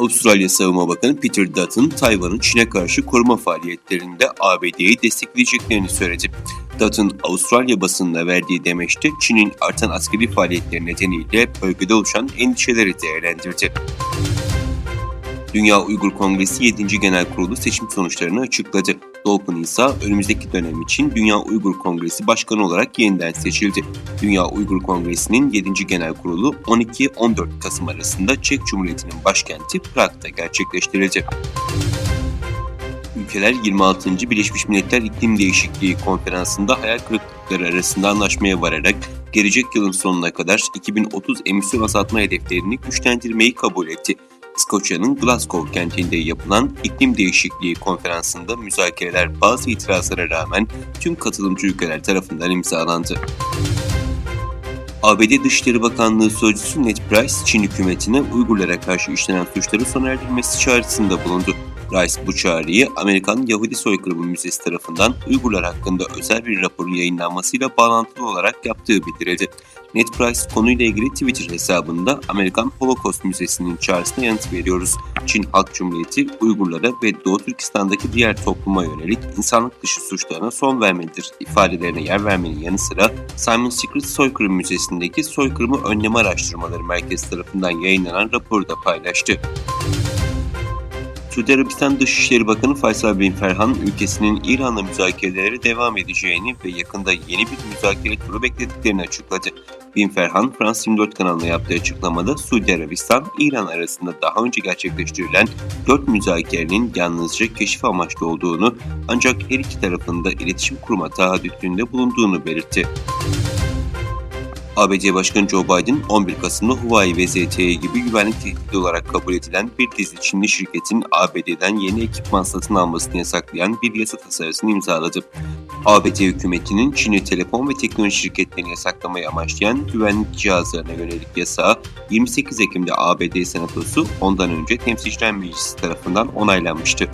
Avustralya Savunma Bakanı Peter Dutton, Tayvan'ın Çin'e karşı koruma faaliyetlerinde ABD'yi destekleyeceklerini söyledi. Dutton, Avustralya basınına verdiği demeçte Çin'in artan askeri faaliyetleri nedeniyle bölgede oluşan endişeleri değerlendirdi. Dünya Uygur Kongresi 7. Genel Kurulu seçim sonuçlarını açıkladı. Dolphin ise önümüzdeki dönem için Dünya Uygur Kongresi Başkanı olarak yeniden seçildi. Dünya Uygur Kongresi'nin 7. Genel Kurulu 12-14 Kasım arasında Çek Cumhuriyeti'nin başkenti Prag'da gerçekleştirildi. Ülkeler 26. Birleşmiş Milletler İklim Değişikliği Konferansı'nda hayal kırıklıkları arasında anlaşmaya vararak gelecek yılın sonuna kadar 2030 emisyon azaltma hedeflerini güçlendirmeyi kabul etti. İskoçya'nın Glasgow kentinde yapılan iklim değişikliği konferansında müzakereler bazı itirazlara rağmen tüm katılımcı ülkeler tarafından imzalandı. ABD Dışişleri Bakanlığı Sözcüsü Ned Price, Çin hükümetine Uygurlara karşı işlenen suçları sona erdirilmesi çağrısında bulundu. Rice bu çağrıyı Amerikan Yahudi Soykırımı Müzesi tarafından Uygurlar hakkında özel bir raporun yayınlanmasıyla bağlantılı olarak yaptığı bildirildi. Ned Price konuyla ilgili Twitter hesabında Amerikan Holocaust Müzesi'nin çağrısına yanıt veriyoruz. Çin Halk Cumhuriyeti Uygurlara ve Doğu Türkistan'daki diğer topluma yönelik insanlık dışı suçlarına son vermelidir ifadelerine yer vermenin yanı sıra Simon Secret Soykırım Müzesi'ndeki soykırımı önleme araştırmaları merkezi tarafından yayınlanan raporu da paylaştı. Suudi Arabistan Dışişleri Bakanı Faysal Bin Ferhan, ülkesinin İran'la müzakerelere devam edeceğini ve yakında yeni bir müzakere turu beklediklerini açıkladı. Bin Ferhan, Frans 24 kanalına yaptığı açıklamada Suudi Arabistan, İran arasında daha önce gerçekleştirilen 4 müzakerenin yalnızca keşif amaçlı olduğunu ancak her iki tarafında iletişim kurma taahhütünde bulunduğunu belirtti. ABD Başkanı Joe Biden 11 Kasım'da Huawei ve ZTE gibi güvenlik tehdidi olarak kabul edilen bir dizi Çinli şirketin ABD'den yeni ekipman satın almasını yasaklayan bir yasa tasarısını imzaladı. ABD hükümetinin Çinli telefon ve teknoloji şirketlerini yasaklamayı amaçlayan güvenlik cihazlarına yönelik yasağı 28 Ekim'de ABD Senatosu ondan önce Temsilciler Meclisi tarafından onaylanmıştı.